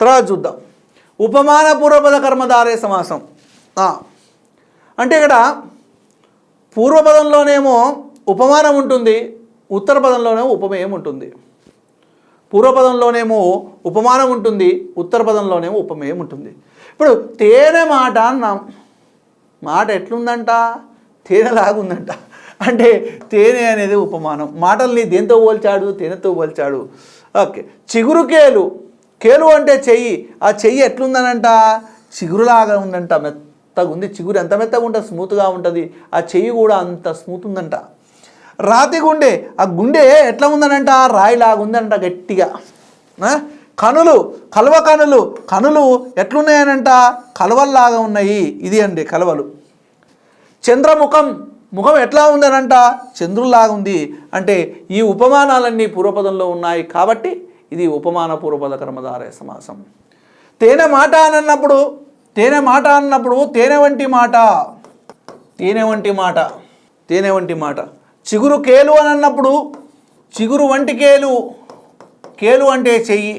తర్వాత చూద్దాం. ఉపమాన పూర్వపద కర్మధారే సమాసం అంటే ఇక్కడ పూర్వపదంలోనేమో ఉపమానం ఉంటుంది ఉత్తర పదంలోనేమో ఉపమేయం ఉంటుంది. పూర్వపదంలోనేమో ఉపమానం ఉంటుంది ఉత్తర పదంలోనేమో ఉపమేయం ఉంటుంది. ఇప్పుడు తేనె మాట అన్నాం. మాట ఎట్లుందంట? తేనెలాగుందంట అంటే తేనె అనేది ఉపమానం. మాటల్ని దేంతో పోల్చాడు? తేనెతో పోల్చాడు. ఓకే. చిగురుకేలు. కేలు అంటే చెయ్యి. ఆ చెయ్యి ఎట్లుందనంట? చిగురులాగా ఉందంట మెత్తగా ఉంది చిగురు ఎంత మెత్తగా ఉంటుంది స్మూత్గా ఉంటుంది. ఆ చెయ్యి కూడా అంత స్మూత్ ఉందంట. రాతి గుండె ఆ గుండె ఎట్లా ఉందనంట? రాయిలాగా ఉందంట గట్టిగా కనులు కలువ కనులు. కనులు ఎట్లున్నాయనంట? కలువల్లాగా ఉన్నాయి. ఇది అండి కలువలు. చంద్రముఖం ముఖం ఎట్లా ఉందనంట? చంద్రుల్లాగా ఉంది అంటే ఈ ఉపమానాలన్నీ పూర్వపదంలో ఉన్నాయి కాబట్టి ఇది ఉపమాన పూర్వపద కర్మధారయ సమాసం. తేనె మాట అని అన్నప్పుడు తేనె మాట అన్నప్పుడు తేనె వంటి మాట తేనె వంటి మాట తేనె వంటి మాట. చిగురు కేలు అని అన్నప్పుడు చిగురు వంటి కేలు కేలు అంటే చెయ్యి.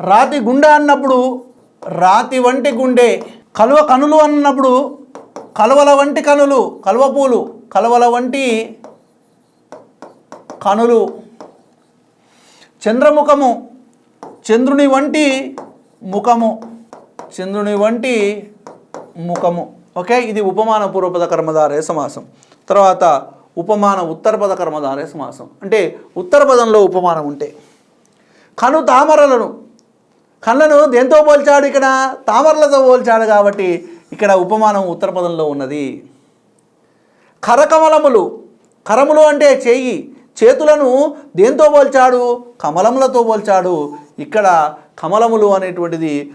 రాతి గుండె అన్నప్పుడు రాతి వంటి గుండె. కలువ కనులు అన్నప్పుడు కలువల వంటి కనులు కలువ పూలు కలువల వంటి కనులు. చంద్రముఖము చంద్రుని వంటి ముఖము చంద్రుని వంటి ముఖము. ఓకే ఇది ఉపమాన పూర్వపద కర్మధారే సమాసం. తర్వాత ఉపమాన ఉత్తరపద కర్మధారే సమాసం. అంటే ఉత్తర పదంలో ఉపమానం ఉంటే. కను తామరలను కళ్ళను దేంతో పోల్చాడు ఇక్కడ? తామరలతో పోల్చాడు కాబట్టి ఇక్కడ ఉపమానం ఉత్తర పదంలో ఉన్నది. కరకమలములు కరములు అంటే చేయి చేతులను దేంతో పోల్చాడు? కమలములతో పోల్చాడు. ఇక్కడ కమలములు అనేటువంటిది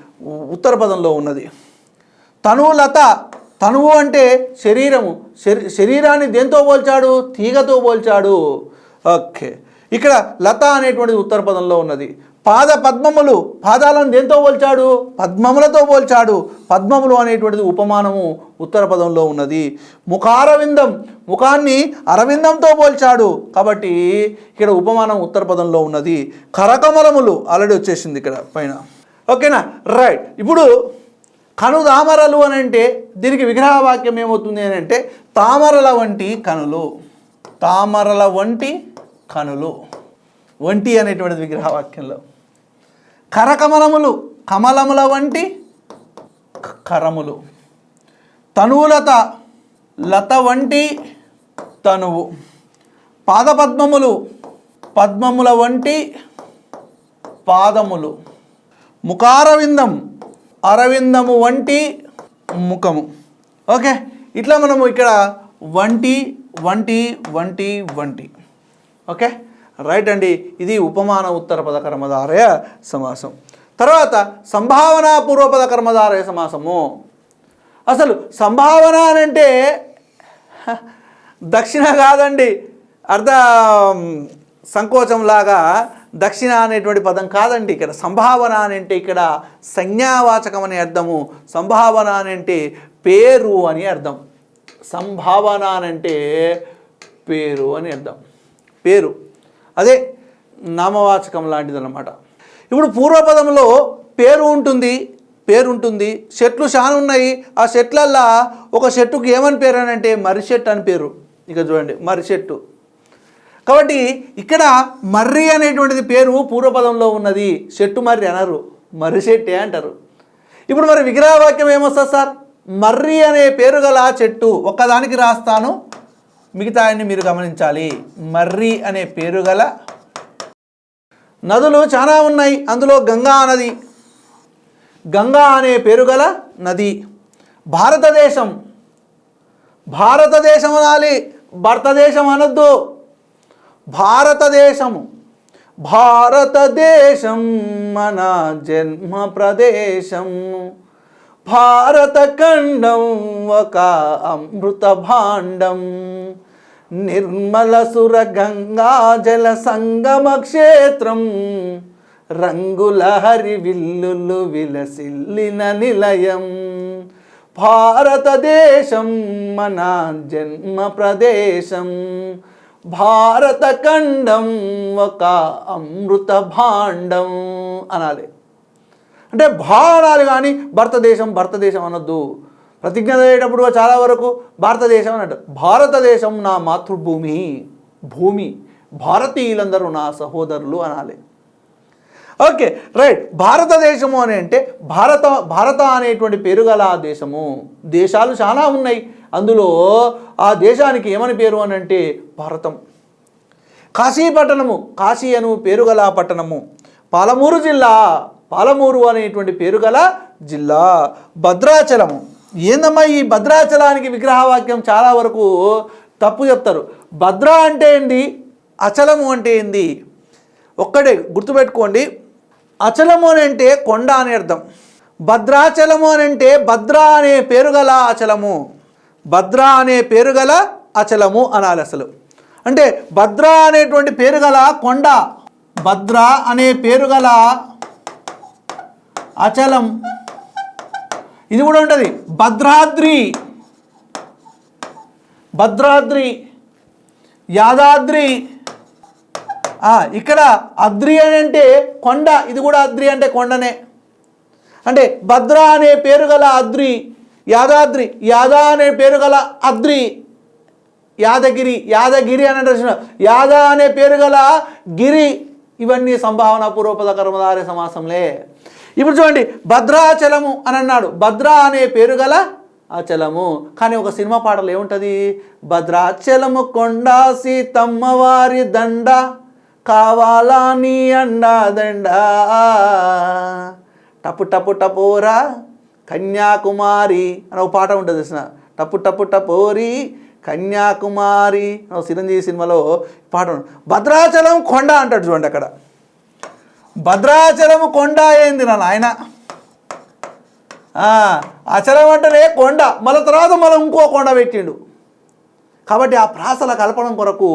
ఉత్తర పదంలో ఉన్నది. తనువు లత తనువు అంటే శరీరము. శరీ- శరీరాన్ని దేంతో పోల్చాడు? తీగతో పోల్చాడు. ఓకే. ఇక్కడ లత అనేటువంటిది ఉత్తర పదంలో ఉన్నది. పాద పద్మములు పాదాలను దేంతో పోల్చాడు? పద్మములతో పోల్చాడు. పద్మములు అనేటువంటిది ఉపమానము ఉత్తర పదంలో ఉన్నది. ముఖారవిందం ముఖాన్ని అరవిందంతో పోల్చాడు. కాబట్టి ఇక్కడ ఉపమానం ఉత్తర పదంలో ఉన్నది. కరకమలములు ఆల్రెడీ వచ్చేసింది ఇక్కడ పైన. ఓకేనా? రైట్. ఇప్పుడు కను తామరలు అని అంటే దీనికి విగ్రహ వాక్యం ఏమవుతుంది అని అంటే తామరల వంటి కనులు. తామరల వంటి కనులు. వంటి అనేటువంటిది విగ్రహవాక్యంలో. కరకమలములు కమలముల వంటి కరములు. తనువులత లత వంటి తనువు. పాదపద్మములు పద్మముల వంటి పాదములు. ముఖారవిందం అరవిందము వంటి ముఖము. ఓకే ఇట్లా మనము ఇక్కడ వంటి వంటి వంటి వంటి. ఓకే? రైట్ అండి. ఇది ఉపమాన ఉత్తర పద కర్మధారయ సమాసం. తర్వాత సంభావన పూర్వపద కర్మధారయ సమాసము. అసలు సంభావన అని అంటే దక్షిణ కాదండి. అర్ధ సంకోచంలాగా దక్షిణ అనేటువంటి పదం కాదండి ఇక్కడ. సంభావన అంటే ఇక్కడ సంజ్ఞావాచకం అనే అర్థము. సంభావన అంటే పేరు అని అర్థం. సంభావన అని అంటే పేరు అని అర్థం. పేరు. అదే నామవాచకం లాంటిది అనమాట ఇప్పుడు పూర్వపదంలో పేరు ఉంటుంది పేరు ఉంటుంది చెట్లు చాలా ఉన్నాయి. ఆ చెట్లల్లో ఒక చెట్టుకు ఏమని పేరు అని అంటే మర్రి చెట్టు అని పేరు. ఇక చూడండి మర్రి చెట్టు కాబట్టి ఇక్కడ మర్రి అనేటువంటిది పేరు పూర్వపదంలో ఉన్నది. చెట్టు మర్రి అనరు మర్రి చెట్టే అంటారు. ఇప్పుడు మరి విగ్రహవాక్యం ఏమొస్తుంది సార్? మర్రి అనే పేరు గల చెట్టు ఒక్కదానికి రాస్తాను మిగతా అన్ని మీరు గమనించాలి. మర్రి అనే పేరు గల నదులు చాలా ఉన్నాయి. అందులో గంగా నది గంగా అనే పేరు గల నది భారతదేశం. భారతదేశం అనాలి భారతదేశం అనొద్దు. భారతదేశము భారతదేశం మన జన్మ ప్రదేశం. భారతఖండం ఒక అమృత భాండం నిర్మల సుర గంగా జల సంగమ క్షేత్రం. రంగుల హరి విల్లులు విలసిల్లిన నిలయం. భారతదేశం మన జన్మ ప్రదేశం. భారతఖండం ఒక అమృత భాండం అనాలి. అంటే భా కానీ భారతదేశం భారతదేశం అనొద్దు. ప్రతిజ్ఞ అయ్యేటప్పుడు చాలా వరకు భారతదేశం అన్నట్టు. భారతదేశం నా మాతృభూమి భూమి భారతీయులందరూ నా సహోదరులు అనాలి. Okay right. భారతదేశము అని అంటే భారత భారత అనేటువంటి పేరు గల ఆ దేశము. దేశాలు చాలా ఉన్నాయి. అందులో ఆ దేశానికి ఏమని పేరు అని అంటే భారతం. కాశీ పట్టణము కాశీ అను పేరు గల పట్టణము. పాలమూరు జిల్లా పాలమూరు అనేటువంటి పేరు గల జిల్లా. భద్రాచలము. ఏందమ్మా ఈ భద్రాచలానికి విగ్రహవాక్యం చాలా వరకు తప్పు చెప్తారు. భద్ర అంటే ఏంటి అచలము అంటే ఏంది? ఒక్కడే గుర్తుపెట్టుకోండి. అచలము అని అంటే కొండ అని అర్థం. భద్రాచలము అని అంటే భద్ర అనే పేరు గల అచలము. భద్ర అనే పేరు గల అచలము అనాలి అసలు. అంటే భద్ర అనేటువంటి పేరు గల కొండ భద్ర అనే పేరు గల అచలం ఇది కూడా ఉంటుంది. భద్రాద్రి. భద్రాద్రి. యాదాద్రి. ఇక్కడ అద్రి అని అంటే కొండ ఇది కూడా అద్రి అంటే కొండనే. అంటే భద్ర అనే పేరు గల అద్రి యాదాద్రి యాదా అనే పేరు గల అద్రి యాదగిరి యాదగిరి అని అంటే యాద అనే పేరు గల గిరి ఇవన్నీ సంభావన పూర్వపద కర్మధార సమాసంలే. ఇప్పుడు చూడండి భద్రాచలము అని అన్నాడు భద్ర అనే పేరు గల అచలము కానీ ఒక సినిమా పాటలు ఏముంటుంది? భద్రాచలము కొండ సీతమ్మవారి దండ కావాలా నీ అండా దండ. టపు టపు టపోరా కన్యాకుమారి అని ఒక పాట ఉంటుంది తెలిసిన. టపు టపు టపోరి కన్యాకుమారి అని ఒక చిరంజీవి సినిమాలో పాట భద్రాచలం కొండ అంటాడు చూడండి అక్కడ. భద్రాచలము కొండ ఏంది నా నాయన అచలం అంటేనే కొండ మళ్ళీ తర్వాత మళ్ళీ ఇంకో కొండ పెట్టిండు. కాబట్టి ఆ ప్రాసల కలపడం కొరకు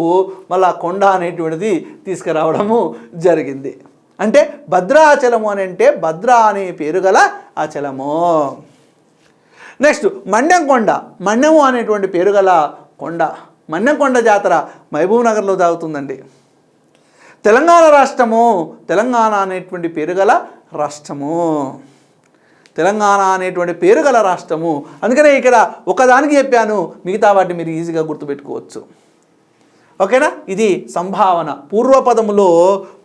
మళ్ళీ ఆ కొండ అనేటువంటిది తీసుకురావడము జరిగింది. అంటే భద్రాచలము అని అంటే భద్ర అనే పేరు గల అచలము నెక్స్ట్ మండ్యం కొండ మన్యము అనేటువంటి పేరు గల కొండ. మన్యం కొండ జాతర మహబూబ్ నగర్లో జరుగుతుందండి. తెలంగాణ రాష్ట్రము. తెలంగాణ అనేటువంటి పేరు గల రాష్ట్రము. తెలంగాణ అనేటువంటి పేరు గల రాష్ట్రము. అందుకనే ఇక్కడ ఒకదానికి చెప్పాను. మిగతా వాటిని మీరు ఈజీగా గుర్తుపెట్టుకోవచ్చు. ఓకేనా? ఇది సంభావన. పూర్వపదములో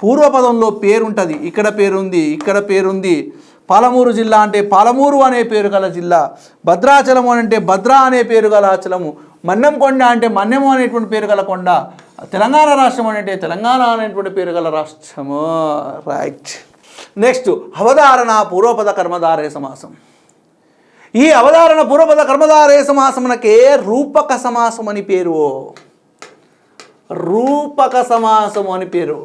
పూర్వపదంలో పేరుంటుంది. ఇక్కడ పేరుంది ఇక్కడ పేరుంది. పాలమూరు జిల్లా అంటే పాలమూరు అనే పేరు గల జిల్లా. భద్రాచలము అని అంటే భద్ర అనే పేరు గల అచలము మన్నెం కొండ అంటే మన్యము అనేటువంటి పేరు గల కొండ. తెలంగాణ రాష్ట్రం అంటే తెలంగాణ అనేటువంటి పేరు గల రాష్ట్రము. రైట్ నెక్స్ట్ అవధారణ పూర్వపద కర్మధారే సమాసం. ఈ అవధారణ పూర్వపద కర్మధారే సమాసమునకే రూపక సమాసం అని పేరు. రూపక సమాసము అని పేరు.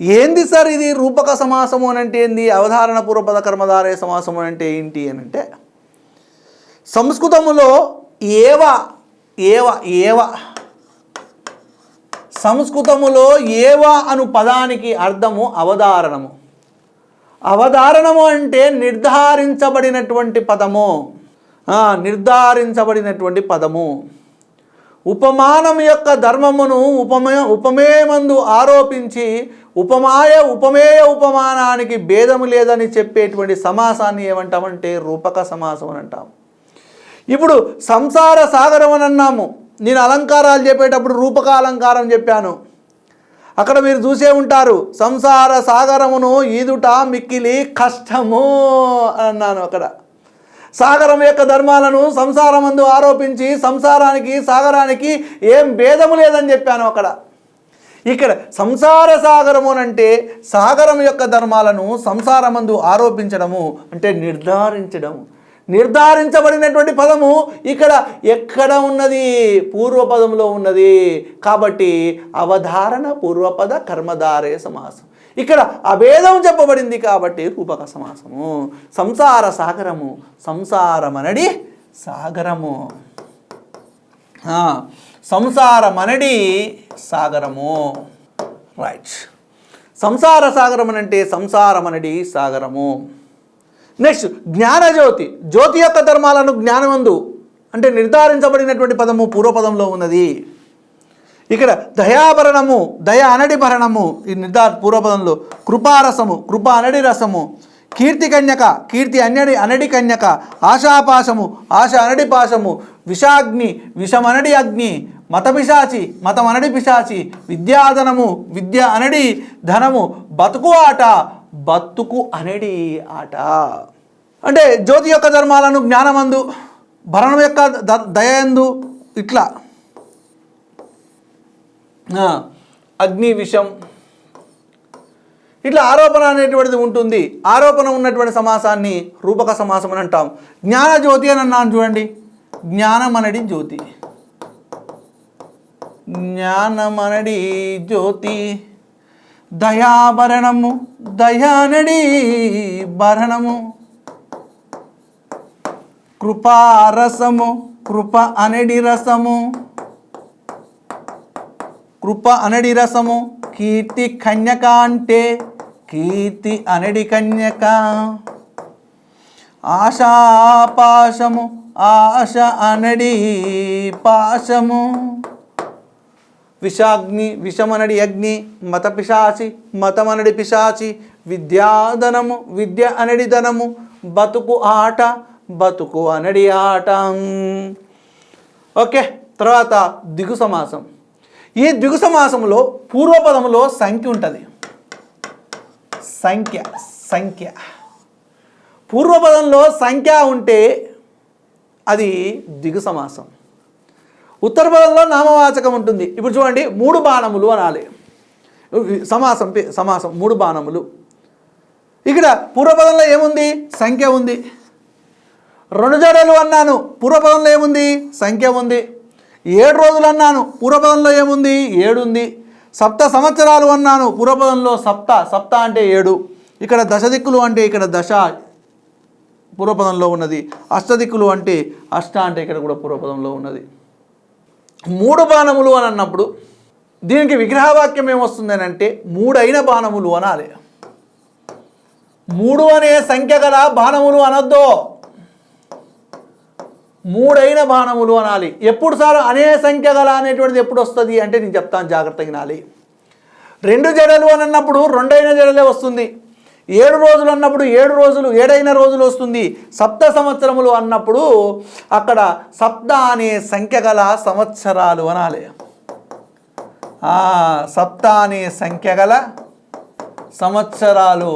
ఏంది సార్ ఇది రూపక సమాసము అని అంటే ఏంది? అవధారణ పూర్వపద కర్మధారే సమాసము అని అంటే ఏంటి అని అంటే సంస్కృతములో ఏవ ఏవ ఏవ. సంస్కృతములో ఏవ అను పదానికి అర్థము అవధారణము. అవధారణము అంటే నిర్ధారించబడినటువంటి పదము. నిర్ధారించబడినటువంటి పదము. ఉపమానం యొక్క ధర్మమును ఉపమే ఉపమేయమందు ఆరోపించి ఉపమాయ ఉపమేయ ఉపమానానికి భేదము లేదని చెప్పేటువంటి సమాసాన్ని ఏమంటామంటే రూపక సమాసం అని అంటాం ఇప్పుడు సంసార సాగరం అని అన్నాము. నేను అలంకారాలు చెప్పేటప్పుడు రూపక అలంకారం చెప్పాను. అక్కడ మీరు చూసే ఉంటారు సంసార సాగరమును ఈదుట మిక్కిలి కష్టము అని అన్నాను అక్కడ. సాగరం యొక్క ధర్మాలను సంసారమందు ఆరోపించి సంసారానికి సాగరానికి ఏం భేదము లేదని చెప్పాను అక్కడ. ఇక్కడ సంసార సాగరము అంటే సాగరం యొక్క ధర్మాలను సంసారమందు ఆరోపించడము అంటే నిర్ధారించడము. నిర్ధారించబడినటువంటి పదము ఇక్కడ ఎక్కడ ఉన్నది? పూర్వపదంలో ఉన్నది. కాబట్టి అవధారణ పూర్వపద కర్మధారే సమాసం. ఇక్కడ అభేదం చెప్పబడింది కాబట్టి రూపక సమాసము. సంసార సాగరము సంసారమనడి సాగరము. సంసారమనడి సాగరము. రైట్ సంసార సాగరం అంటే సంసారమనడి సాగరము. నెక్స్ట్ జ్ఞానజ్యోతి. జ్యోతి యొక్క ధర్మాలను జ్ఞానమందు అంటే నిర్ధారించబడినటువంటి పదము పూర్వపదంలో ఉన్నది. ఇక్కడ దయాభరణము దయ అనడి భరణము ఈ నిర్ధార పూర్వపదంలో కృపారసము కృప అనడి రసము కీర్తి కన్యక కీర్తి అన్యడి అనడి కన్యక ఆశాపాశము ఆశ అనడి పాశము విషాగ్ని విషమనడి అగ్ని మత పిశాచి మతం అనడి పిశాచి విద్యాధనము విద్య అనడి ధనము బతుకు ఆట బతుకు అనేది ఆట. అంటే జ్యోతి యొక్క ధర్మాలను జ్ఞానమందు భరణం యొక్క ద దయందు ఇట్లా. అగ్ని విషం. ఇట్లా ఆరోపణ అనేటువంటిది ఉంటుంది. ఆరోపణ ఉన్నటువంటి సమాసాన్ని రూపక సమాసం అని అంటాం. జ్ఞాన జ్యోతి అని అన్నాను చూడండి. జ్ఞానమనడి జ్యోతి. జ్ఞానమనడి జ్యోతి. దయాభరణము దయానడి భరణము. కృపారసము కృప అనడి రసము. కృప అనడి రసము కీర్తి కన్యక అంటే కీర్తి అనడి కన్యక. ఆశాపాశము ఆశ అనడి పాశము. విషాగ్ని విషమనడి అగ్ని మత పిశాచి మతమనడి పిశాచి విద్యాధనము విద్య అనడి ధనము బతుకు ఆట బతుకు అనడి ఆట. ఓకే తర్వాత దిగు సమాసం. ఈ దిగు సమాసంలో పూర్వపదములో సంఖ్య ఉంటుంది. సంఖ్య సంఖ్య. పూర్వపదంలో సంఖ్య ఉంటే అది దిగు సమాసం. ఉత్తర పదంలో నామవాచకం ఉంటుంది. ఇప్పుడు చూడండి మూడు బాణములు అనాలి. సమాసం పే- సమాసం మూడు బాణములు. ఇక్కడ పూర్వపదంలో ఏముంది? సంఖ్య ఉంది. రెండు జడలు అన్నాను పూర్వపదంలో ఏముంది? సంఖ్య ఉంది. ఏడు రోజులు అన్నాను పూర్వపదంలో ఏముంది? ఏడు ఉంది. సప్త సంవత్సరాలు అన్నాను పూర్వపదంలో సప్త సప్త అంటే ఏడు. ఇక్కడ దశ దిక్కులు అంటే ఇక్కడ దశ పూర్వపదంలో ఉన్నది. అష్టదిక్కులు అంటే అష్ట అంటే ఇక్కడ కూడా పూర్వపదంలో ఉన్నది. మూడు బాణములు అని అన్నప్పుడు దీనికి విగ్రహవాక్యం ఏమొస్తుంది అని అంటే మూడైన బాణములు అనాలి. మూడు అనే సంఖ్య గల బాణములు అనొద్దు. మూడైన బాణములు అనాలి. ఎప్పుడు సార్ అనే సంఖ్య గల అనేటువంటిది ఎప్పుడు వస్తుంది అంటే నేను చెప్తాను జాగ్రత్తగా వినాలి. రెండు జడలు అని అన్నప్పుడు రెండైన జడలే వస్తుంది. ఏడు రోజులు అన్నప్పుడు ఏడు రోజులు ఏడైన రోజులు వస్తుంది. సప్త సంవత్సరములు అన్నప్పుడు అక్కడ సప్త అనే సంఖ్య గల సంవత్సరాలు అనాలి. సప్త అనే సంఖ్య గల సంవత్సరాలు.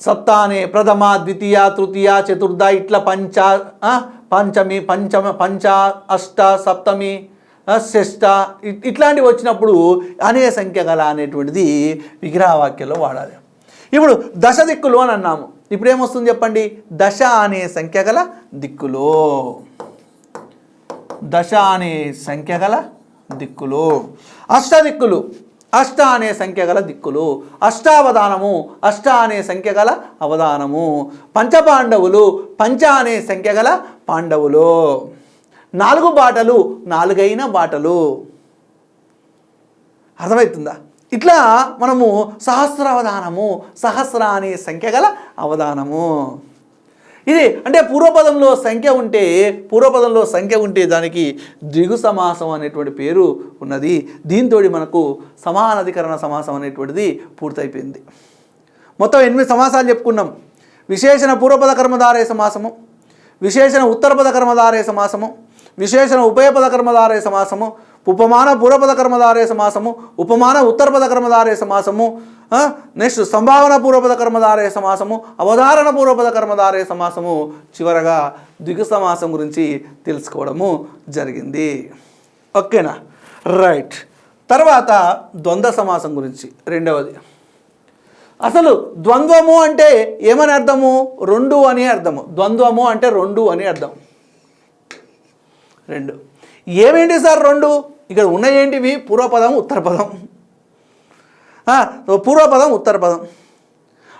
సప్త అనే ప్రథమ ద్వితీయ తృతీయ చతుర్థ ఇట్లా పంచ పంచమి పంచమ పంచ అష్ట సప్తమి ఆ, ఇట్లాంటివి వచ్చినప్పుడు అనే సంఖ్య గల అనేటువంటిది విగ్రహవాక్యంలో వాడాలి. ఇప్పుడు దశ దిక్కులు అని అన్నాము. ఇప్పుడు ఏమొస్తుంది చెప్పండి? దశ అనే సంఖ్య గల దిక్కులు. దశ అనే సంఖ్య గల దిక్కులు. అష్టదిక్కులు అష్ట అనే సంఖ్య గల దిక్కులు. అష్టావధానము. అష్ట అనే సంఖ్య గల అవధానము. పంచపాండవులు. పంచ అనే సంఖ్య గల పాండవులు. నాలుగు బాటలు. నాలుగైన బాటలు. అర్థమవుతుందా? ఇట్లా మనము సహస్ర అవధానము సహస్ర అనే సంఖ్య గల అవధానము. ఇది అంటే పూర్వపదంలో సంఖ్య ఉంటే పూర్వపదంలో సంఖ్య ఉంటే దానికి ద్విగు సమాసం అనేటువంటి పేరు ఉన్నది. దీంతో మనకు సమానాధికరణ సమాసం అనేటువంటిది పూర్తయిపోయింది. మొత్తం ఎనిమిది సమాసాలు చెప్పుకున్నాం. విశేషణ పూర్వపద కర్మధారయ సమాసము విశేషణ ఉత్తరపద కర్మధారయ సమాసము విశేషణ ఉభయపద కర్మధారయ సమాసము ఉపమాన పూర్వపద కర్మధారయ సమాసము ఉపమాన ఉత్తరపద కర్మధారయ సమాసము నెక్స్ట్ సంభావన పూర్వపద కర్మధారయ సమాసము అవధారణ పూర్వపద కర్మధారయ సమాసము చివరగా ద్విగు సమాసం గురించి తెలుసుకోవడము జరిగింది. ఓకేనా? రైట్. తర్వాత ద్వంద్వ సమాసం గురించి రెండవది. అసలు ద్వంద్వము అంటే ఏమని అర్థము? రెండు అని అర్థము. ద్వంద్వము అంటే రెండు అని అర్థం. రెండు. ఏమేంటి సార్ రెండు? ఇక్కడ ఉన్న ఏంటివి పూర్వపదం ఉత్తరపదం. పూర్వపదం ఉత్తరపదం.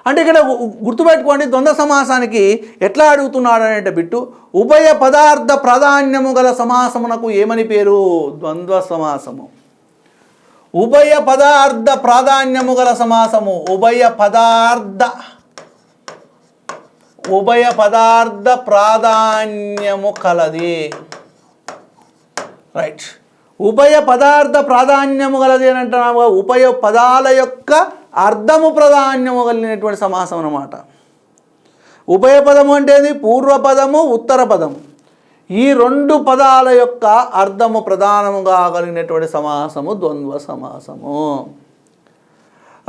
అంటే ఇక్కడ గు- గుర్తుపెట్టుకోండి ద్వంద్వ సమాసానికి ఎట్లా అడుగుతున్నాడు అనేట బిట్టు ఉభయ పదార్థ ప్రాధాన్యము గల సమాసమునకు ఏమని పేరు? ద్వంద్వ సమాసము. ఉభయ పదార్థ ప్రాధాన్యము గల సమాసము ఉభయ పదార్థ ఉభయ పదార్థ ప్రాధాన్యము కలది. రైట్. ఉభయ పదార్థ ప్రాధాన్యము గలది అని అంటున్నాము ఉభయ పదాల యొక్క అర్థము ప్రాధాన్యము కలిగినటువంటి సమాసం అన్నమాట. ఉభయ పదము అంటే ఏంది? ఉత్తర పదము. ఈ రెండు పదాల యొక్క అర్థము ప్రధానముగా కలిగినటువంటి సమాసము ద్వంద్వ సమాసము.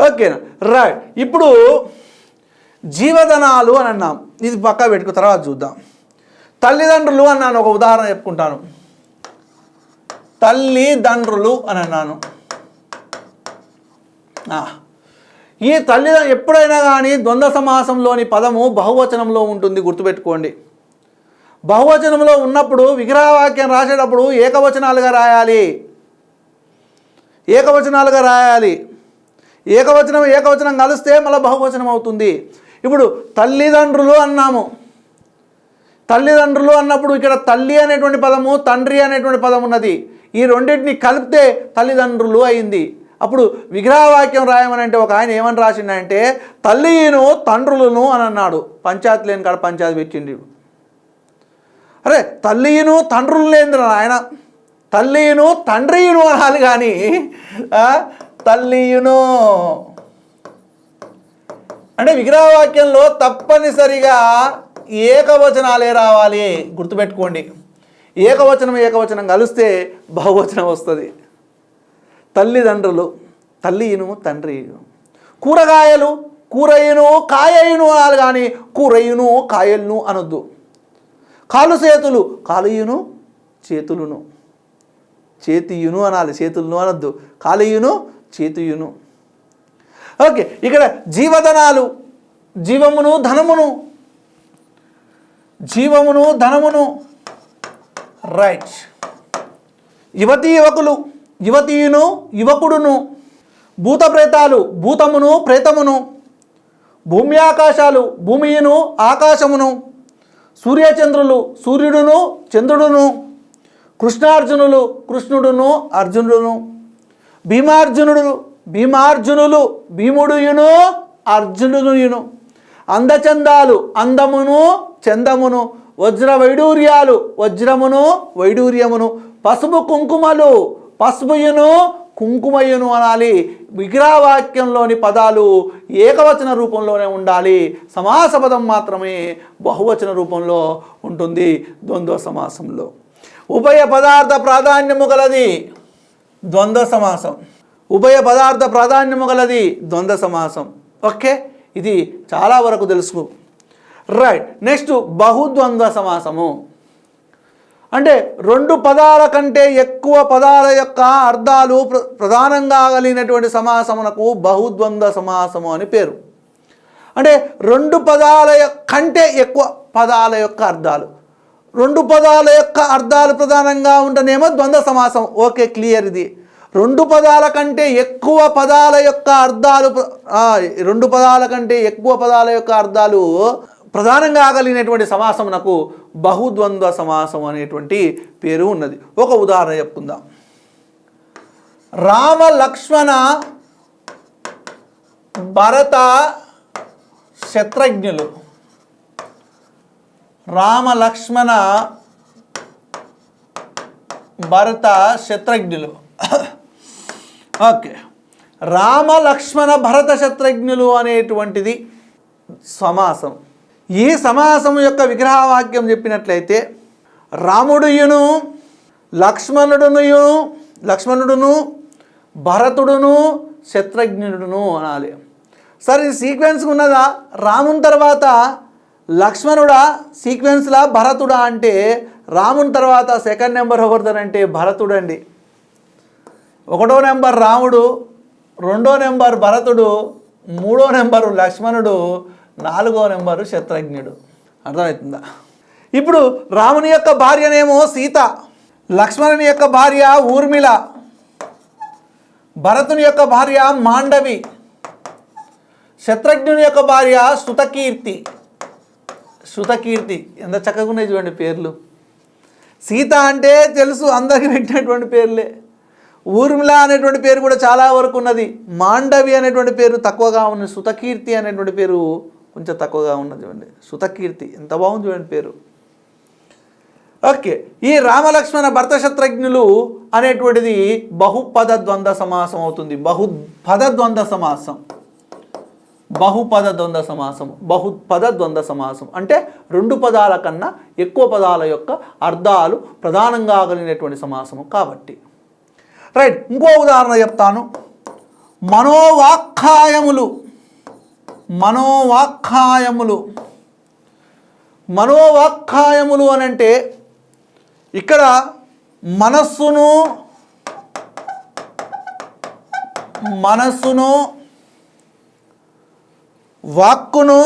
ఓకేనా? రైట్ ఇప్పుడు జీవధనాలు అని అన్నాం. ఇది పక్క పెట్టుకు తర్వాత చూద్దాం. తల్లిదండ్రులు అన్నాను ఒక ఉదాహరణ చెప్పుకుంటాను. తల్లిదండ్రులు అని అన్నాను. ఈ తల్లి ఎప్పుడైనా కానీ ద్వంద్వ సమాసంలోని పదము బహువచనంలో ఉంటుంది గుర్తుపెట్టుకోండి. బహువచనంలో ఉన్నప్పుడు విగ్రహవాక్యం రాసేటప్పుడు ఏకవచనాలుగా రాయాలి. ఏకవచనాలుగా రాయాలి. ఏకవచనం ఏకవచనం కలిస్తే మళ్ళీ బహువచనం అవుతుంది. ఇప్పుడు తల్లిదండ్రులు అన్నాము. తల్లిదండ్రులు అన్నప్పుడు ఇక్కడ తల్లి అనేటువంటి పదము తండ్రి అనేటువంటి పదం ఉన్నది. ఈ రెండింటిని కలిపితే తల్లిదండ్రులు అయింది. అప్పుడు విగ్రహవాక్యం రాయమని అంటే ఒక ఆయన ఏమని రాసిండంటే తల్లిను తండ్రులను అని అన్నాడు. పంచాయతీ లేని కాడ పంచాయతీ పెట్టిండి అరే తల్లిను తండ్రులు లేని ఆయన. తల్లిను తండ్రియును అనాలి కానీ తల్లియును. అంటే విగ్రహవాక్యంలో తప్పనిసరిగా ఏకవచనాలే రావాలి. గుర్తుపెట్టుకోండి. ఏకవచనం ఏకవచనం కలిస్తే బహువచనం వస్తుంది. తల్లిదండ్రులు తల్లియును తండ్రియును కూరగాయలు కూరయును కాయయును అనాలి కానీ కూరయును కాయలను అనొద్దు. కాలు చేతులు కాలుయును చేతులును. చేతియును అనాలి చేతులను అనొద్దు. కాలుయును చేతియును. ఓకే ఇక్కడ జీవధనాలు జీవమును ధనమును. జీవమును ధనమును రైట్ యువతీ యువకులు యువతీయును యువకుడును భూత ప్రేతాలు భూతమును ప్రేతమును భూమి ఆకాశాలు భూమియును ఆకాశమును సూర్యచంద్రులు సూర్యుడును చంద్రుడును కృష్ణార్జునులు కృష్ణుడును అర్జునుడును భీమార్జునుడు భీమార్జునులు భీముడుయును అర్జునుడుయును అందచందాలు అందమును చందమును వజ్ర వైడూర్యాలు. వజ్రమును వైడూర్యమును. పసుపు కుంకుమలు. పసుపుయును కుంకుమయును అనాలి. విగ్రహవాక్యంలోని పదాలు ఏకవచన రూపంలోనే ఉండాలి. సమాస పదం మాత్రమే బహువచన రూపంలో ఉంటుంది ద్వంద్వ సమాసంలో. ఉభయ పదార్థ ప్రాధాన్యము గలది ద్వంద్వ సమాసం. ఉభయ పదార్థ ప్రాధాన్యము గలది ద్వంద్వ సమాసం. ఓకే? ఇది చాలా వరకు తెలుసు రైట్ నెక్స్ట్ బహుద్వంద్వ సమాసము అంటే రెండు పదాల కంటే ఎక్కువ పదాల యొక్క అర్థాలు ప్ర ప్రధానంగా కలిగినటువంటి సమాసమునకు బహుద్వంద్వ సమాసము అని పేరు. అంటే రెండు పదాల యొక్క- కంటే ఎక్కువ పదాల యొక్క అర్థాలు. రెండు పదాల యొక్క అర్థాలు ప్రధానంగా ఉంటేనేమో ద్వంద్వ సమాసం. ఓకే క్లియర్ ఇది. రెండు పదాల కంటే ఎక్కువ పదాల యొక్క అర్థాలు రెండు పదాల కంటే ఎక్కువ పదాల యొక్క అర్థాలు ప్రధానంగా ఆగలిగినటువంటి సమాసమునకు బహుద్వంద్వ సమాసం అనేటువంటి పేరు ఉన్నది. ఒక ఉదాహరణ చెప్పుకుందాం. రామ లక్ష్మణ భరత శత్రజ్ఞులు రామ లక్ష్మణ భరత శత్రజ్ఞులు ఓకే. రామ లక్ష్మణ భరత శత్రజ్ఞులు అనేటువంటిది సమాసం. ఈ సమాసం యొక్క విగ్రహవాక్యం చెప్పినట్లయితే రాముడుయును లక్ష్మణుడును లక్ష్మణుడును భరతుడును శత్రుఘ్నుడును అనాలి. సరే సీక్వెన్స్ ఉన్నదా? రాముని తర్వాత లక్ష్మణుడా సీక్వెన్స్లా భరతుడా అంటే రాముని తర్వాత సెకండ్ నెంబర్ ఎవరిదనంటే భరతుడండి. ఒకటో నెంబర్ రాముడు రెండో నెంబర్ భరతుడు మూడో నెంబరు లక్ష్మణుడు నాలుగో నెంబరు శత్రుఘ్నుడు. అర్థమవుతుందా? ఇప్పుడు రాముని యొక్క భార్యనేమో సీత లక్ష్మణుని యొక్క భార్య ఊర్మిళ భరతుని యొక్క భార్య మాండవి శత్రుఘ్నుని యొక్క భార్య శృతకీర్తి శృతకీర్తి ఎంత చక్కగా ఉన్నాయి చూడండి పేర్లు. సీత అంటే తెలుసు అందరికీ పెట్టినటువంటి పేర్లే. ఊర్మిళ అనేటువంటి పేరు కూడా చాలా వరకు ఉన్నది. మాండవి అనేటువంటి పేరు తక్కువగా ఉన్నది. శృతకీర్తి అనేటువంటి పేరు కొంచెం తక్కువగా ఉన్నది చూడండి. సుతకీర్తి ఎంత బాగుంది చూడండి పేరు. ఓకే ఈ రామలక్ష్మణ భర్త శత్రుఘ్నులు అనేటువంటిది బహుపద ద్వంద్వ సమాసం అవుతుంది. బహుపద ద్వంద్వ సమాసం. బహుపద ద్వంద్వ సమాసం బహుపద ద్వంద్వ సమాసం. అంటే రెండు పదాల కన్నా ఎక్కువ పదాల యొక్క అర్థాలు ప్రధానంగా కలిగినటువంటి సమాసము కాబట్టి. రైట్ ఇంకో ఉదాహరణ చెప్తాను. మనోవాఖ్యాయములు మనోవాఖ్యాయములు మనోవాఖ్యాయములు అని అంటే ఇక్కడ మనస్సును మనస్సును వాక్కును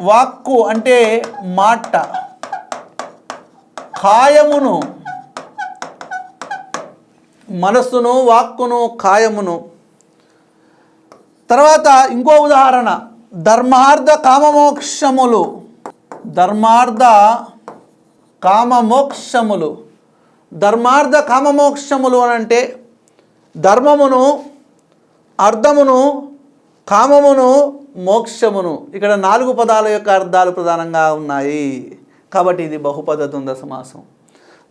వాక్కు అంటే మాట. కాయమును మనస్సును వాక్కును కాయమును. తర్వాత ఇంకో ఉదాహరణ. ధర్మార్థ కామమోక్షములు. ధర్మార్థ కామమోక్షములు. ధర్మార్థ కామమోక్షములు అని అంటే ధర్మమును అర్థమును కామమును మోక్షమును. ఇక్కడ నాలుగు పదాల యొక్క అర్థాలు ప్రధానంగా ఉన్నాయి. కాబట్టి ఇది బహుపద ద్వంద్వ సమాసం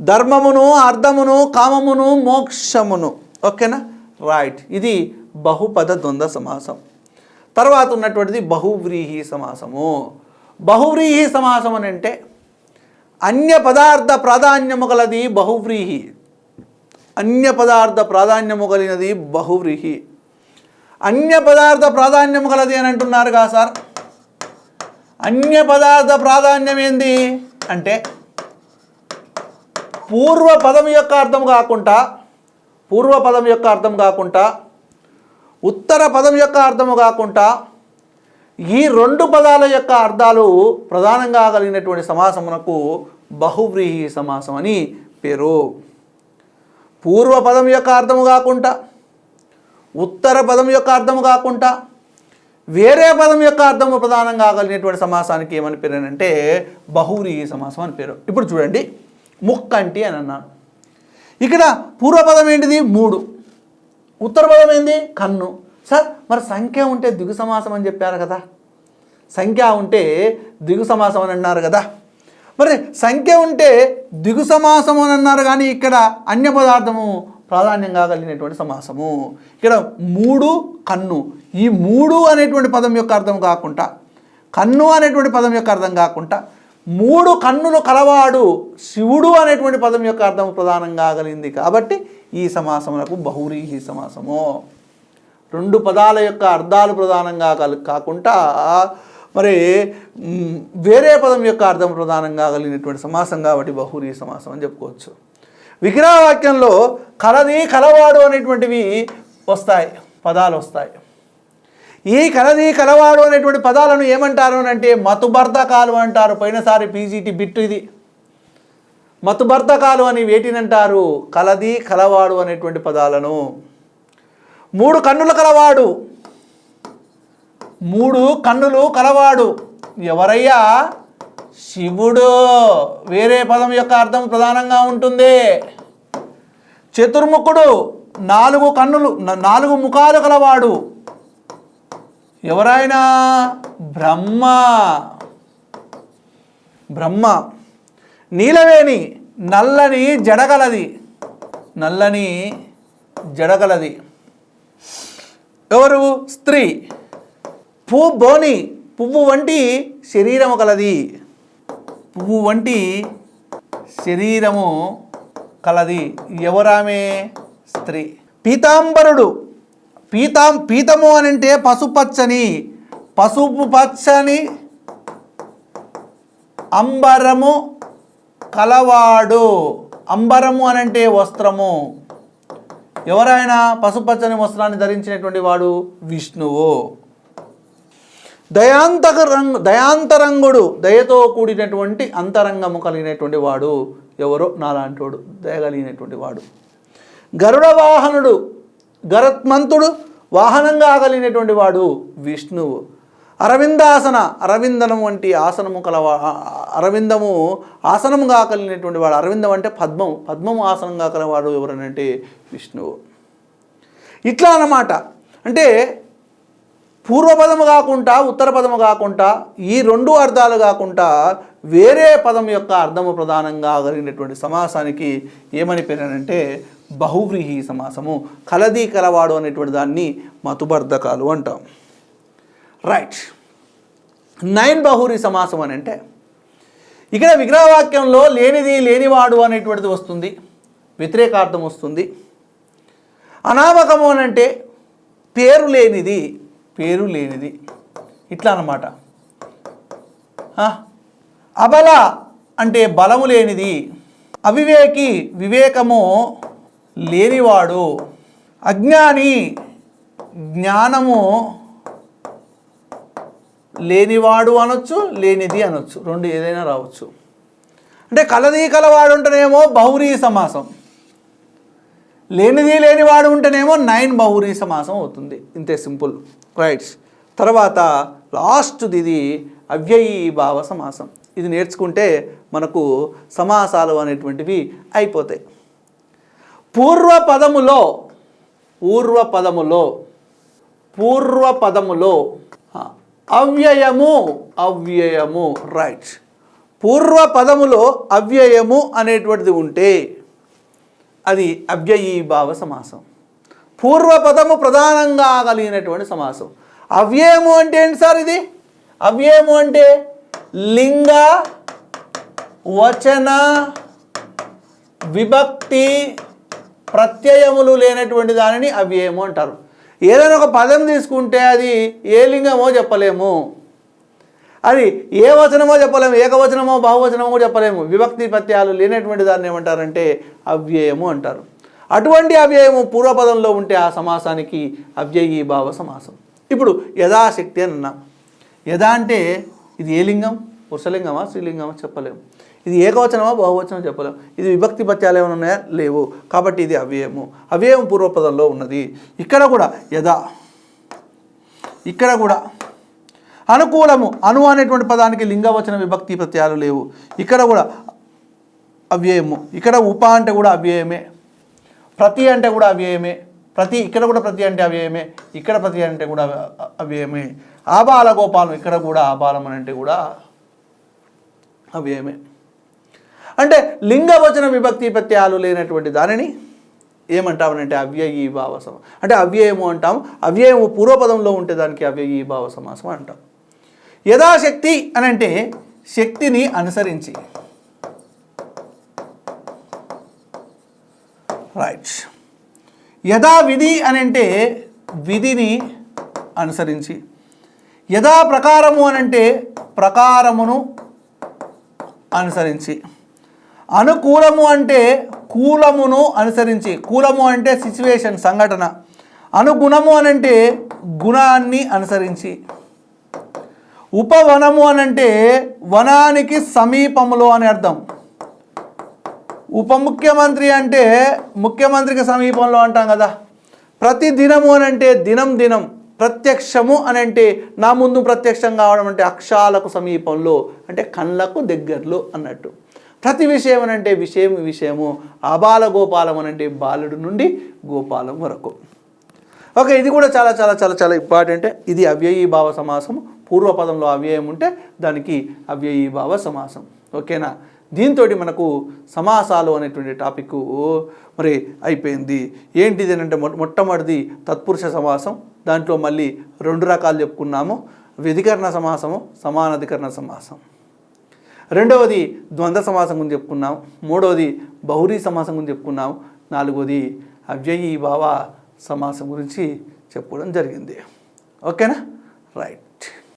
ధర్మమును అర్థమును కామమును మోక్షమును. ఓకేనా? రైట్ ఇది బహుపద ద్వంద్వ సమాసం. తర్వాత ఉన్నటువంటిది బహువ్రీహి సమాసము. బహువ్రీహి సమాసం అని అంటే అన్య పదార్థ ప్రాధాన్యము గలది బహువ్రీహి. అన్య పదార్థ ప్రాధాన్యము కలిగినది బహువ్రీహి. అన్య పదార్థ ప్రాధాన్యము కలది అని అంటున్నారు సార్? అన్య పదార్థ ప్రాధాన్యం ఏంది? అంటే పూర్వ పదం యొక్క అర్థం కాకుండా పూర్వ పదం యొక్క అర్థం కాకుండా ఉత్తర పదం యొక్క అర్థము కాకుండా ఈ రెండు పదాల యొక్క అర్థాలు ప్రధానంగా కలిగినటువంటి సమాసమునకు బహువ్రీహి సమాసం అని పేరు. పూర్వ పదం యొక్క అర్థము కాకుండా ఉత్తర పదం యొక్క అర్థము కాకుండా వేరే పదం యొక్క అర్థము ప్రధానంగా కలిగినటువంటి సమాసానికి ఏమని పేరు అంటే బహువ్రీహి సమాసం అని పేరు. ఇప్పుడు చూడండి ముక్కంటి అని అన్నాను. ఇక్కడ పూర్వపదం ఏంటిది? మూడు. ఉత్తర పదం ఏంది? కన్ను. సార్ మరి సంఖ్య ఉంటే దిగు సమాసం అని చెప్పారు కదా. సంఖ్య ఉంటే దిగు సమాసం అని అన్నారు కదా. మరి సంఖ్య ఉంటే దిగు సమాసం అని అన్నారు కానీ ఇక్కడ అన్య పదార్థము ప్రాధాన్యంగా కలిగినటువంటి సమాసము. ఇక్కడ మూడు కన్ను. ఈ మూడు అనేటువంటి పదం యొక్క అర్థం కాకుండా కన్ను అనేటువంటి పదం యొక్క అర్థం కాకుండా మూడు కన్నులు కలవాడు శివుడు అనేటువంటి పదం యొక్క అర్థం ప్రధానంగా కలిగింది కాబట్టి ఈ సమాసములకు బహురీహి సమాసము. రెండు పదాల యొక్క అర్థాలు ప్రధానంగా కాకుండా మరి వేరే పదం యొక్క అర్థం ప్రధానంగా కలిగినటువంటి సమాసం కాబట్టి బహురీ సమాసం అని చెప్పుకోవచ్చు. విగ్రహవాక్యంలో కలది కలవాడు అనేటువంటివి వస్తాయి పదాలు వస్తాయి. ఈ కలది కలవాడు అనేటువంటి పదాలను ఏమంటారు అని అంటే మతుబర్ధకాలు అంటారు. పోయినసారి పీజీటీ బిట్టు ఇది. మతుబర్ధకాలు అని వేటినంటారు? కలది కలవాడు అనేటువంటి పదాలను. మూడు కన్నుల కలవాడు. మూడు కన్నులు కలవాడు. ఎవరయ్యా? శివుడు. వేరే పదం యొక్క అర్థం ప్రధానంగా ఉంటుంది. చతుర్ముఖుడు నాలుగు కన్నులు నాలుగు ముఖాలు కలవాడు. ఎవరైనా బ్రహ్మ. బ్రహ్మ. నీలవేణి నల్లని జడగలది. నల్లని జడగలది. ఎవరు? స్త్రీ. పూ బోని పువ్వు వంటి శరీరము కలది పువ్వు వంటి శరీరము కలది. ఎవరామే? స్త్రీ. పీతాంబరుడు. పీతాం పీతము అని అంటే పసుపచ్చని పసుపు పచ్చని అంబరము కలవాడు. అంబరము అని అంటే వస్త్రము ఎవరైనా పసుపచ్చని వస్త్రాన్ని ధరించినటువంటి వాడు? విష్ణువు. దయాంతక రంగు దయాంతరంగుడు దయతో కూడినటువంటి అంతరంగము కలిగినటువంటి వాడు ఎవరో? నాలాంటి వాడు దయ కలిగినటువంటి వాడు. గరుడ వాహనుడు గరత్మంతుడు వాహనంగా ఆగలిగినటువంటి వాడు విష్ణువు. అరవిందాసన అరవిందనం వంటి ఆసనము కలవా అరవిందము ఆసనముగా కలిగినటువంటి వాడు అరవిందం అంటే పద్మం పద్మము ఆసనంగా కలవాడు ఎవరనంటే విష్ణువు. ఇట్లా అన్నమాట. అంటే పూర్వపదము కాకుండా ఉత్తర పదము కాకుండా ఈ రెండు అర్థాలు కాకుండా వేరే పదం యొక్క అర్థము ప్రధానంగా కలిగినటువంటి సమాసానికి ఏమని పేరేనంటే బహువ్రీహి సమాసము కలది కలవాడు అనేటువంటి దాన్ని మతుబర్ధకాలు అంటాం. రైట్ నైన్ బహురి సమాసం అని అంటే ఇక్కడ విగ్రహవాక్యంలో లేనిది లేనివాడు అనేటువంటిది వస్తుంది వ్యతిరేకార్థం వస్తుంది. అనామకము అని అంటే పేరు లేనిది పేరు లేనిది. ఇట్లా అన్నమాట. అబల అంటే బలము లేనిది అవివేకి వివేకము లేనివాడు. అజ్ఞాని జ్ఞానము లేనివాడు అనొచ్చు లేనిది అనొచ్చు. రెండు ఏదైనా రావచ్చు. అంటే కలది కలవాడు ఉంటేనేమో బహురీ సమాసం. లేనిది లేనివాడు ఉంటేనేమో నైన్ బహురీ సమాసం అవుతుంది. ఇంతే సింపుల్. రైట్స్ తర్వాత లాస్ట్ది ఇది అవ్యయీ భావ సమాసం. ఇది నేర్చుకుంటే మనకు సమాసాలు అనేటువంటివి అయిపోతాయి. పూర్వపదములో పూర్వపదములో పూర్వపదములో అవ్యయము అవ్యయము రైట్ పూర్వపదములో అవ్యయము అనేటువంటిది ఉంటే అది అవ్యయీభావ సమాసం. పూర్వపదము ప్రధానంగా కలిగినటువంటి సమాసం. అవ్యయము అంటే ఏంటి సార్ ఇది? అవ్యయము అంటే లింగ వచన విభక్తి ప్రత్యయములు లేనటువంటి దానిని అవ్యయము అంటారు. ఏదైనా ఒక పదం తీసుకుంటే అది ఏ లింగమో చెప్పలేము. అది ఏ వచనమో చెప్పలేము ఏకవచనమో బహువచనమో చెప్పలేము. విభక్తి ప్రత్యయాలు లేనటువంటి దాన్ని ఏమంటారంటే అవ్యయము అంటారు. అటువంటి అవ్యయము పూర్వపదంలో ఉంటే ఆ సమాసానికి అవ్యయీ భావ సమాసం. ఇప్పుడు యథాశక్తి అని అన్నాం. యథా అంటే ఇది ఏ లింగం? పురుషలింగమా స్త్రీలింగమా చెప్పలేము. ఇది ఏకవచనమా బహువచనం చెప్పలేము ఇది విభక్తి పత్యాలు ఏమైనా ఉన్నాయా? లేవు. కాబట్టి ఇది అవ్యయము. అవ్యయం పూర్వపదంలో ఉన్నది. ఇక్కడ కూడా యథా ఇక్కడ కూడా అనుకూలము అను అనేటువంటి పదానికి లింగవచన విభక్తి ప్రత్యయాలు లేవు. ఇక్కడ కూడా అవ్యయము. ఇక్కడ ఉప అంటే కూడా అవ్యయమే. ప్రతి అంటే కూడా అవ్యయమే. ప్రతి ఇక్కడ కూడా ప్రతి అంటే అవ్యయమే. ఇక్కడ ప్రతి అంటే కూడా అవ్యయమే. ఆబాల గోపాలం ఇక్కడ కూడా ఆబాలం అని అంటే కూడా అవ్యయమే. అంటే లింగవచన విభక్తి ప్రత్యయాలు లేనటువంటి దానిని ఏమంటామనంటే అవ్యయీ భావ సమాసం అంటే అవ్యయము అంటాం అవ్యయము పూర్వపదంలో ఉంటే దానికి అవ్యయీ భావ సమాసం అంటాం. యథాశక్తి అని అంటే శక్తిని అనుసరించి. రైట్. యథా విధి అని అంటే విధిని అనుసరించి. యథా ప్రకారము అని అంటే ప్రకారమును అనుసరించి. అనుకూలము అంటే కూలమును అనుసరించి కూలము అంటే సిచ్యువేషన్ సంఘటన. అనుగుణము అని అంటే గుణాన్ని అనుసరించి. ఉపవనము అని అంటే వనానికి సమీపములో అని అర్థం. ఉప ముఖ్యమంత్రి అంటే ముఖ్యమంత్రికి సమీపంలో అంటాం కదా. ప్రతి దినము అని అంటే దినం దినం ప్రత్యక్షము అని అంటే నా ముందు ప్రత్యక్షం కావడం అంటే అక్షాలకు సమీపంలో అంటే కళ్ళకు దగ్గరలో అన్నట్టు. ప్రతి విషయం అని అంటే విషయం విషయము అబాల గోపాలం అని అంటే బాలుడు నుండి గోపాలం వరకు. ఓకే ఇది కూడా చాలా చాలా చాలా చాలా ఇంపార్టెంట్ ఇది అవ్యయీ భావ సమాసం పూర్వపదంలో అవ్యయం ఉంటే దానికి అవ్యయీ భావ సమాసం. ఓకేనా? దీంతో మనకు సమాసాలు అనేటువంటి టాపిక్ మరి అయిపోయింది. ఏంటిది అని అంటే మొ- మొట్టమొదటిది తత్పురుష సమాసం. దాంట్లో మళ్ళీ రెండు రకాలు చెప్పుకున్నాము. వ్యధికరణ సమాసము సమానాధికరణ సమాసం. రెండవది ద్వంద్వ సమాసం గురించి చెప్పుకున్నాం. మూడవది బహురీ సమాసం గురించి చెప్పుకున్నాం. నాలుగవది అవ్యయీ భావ సమాసం గురించి చెప్పడం జరిగింది. ఓకేనా? రైట్.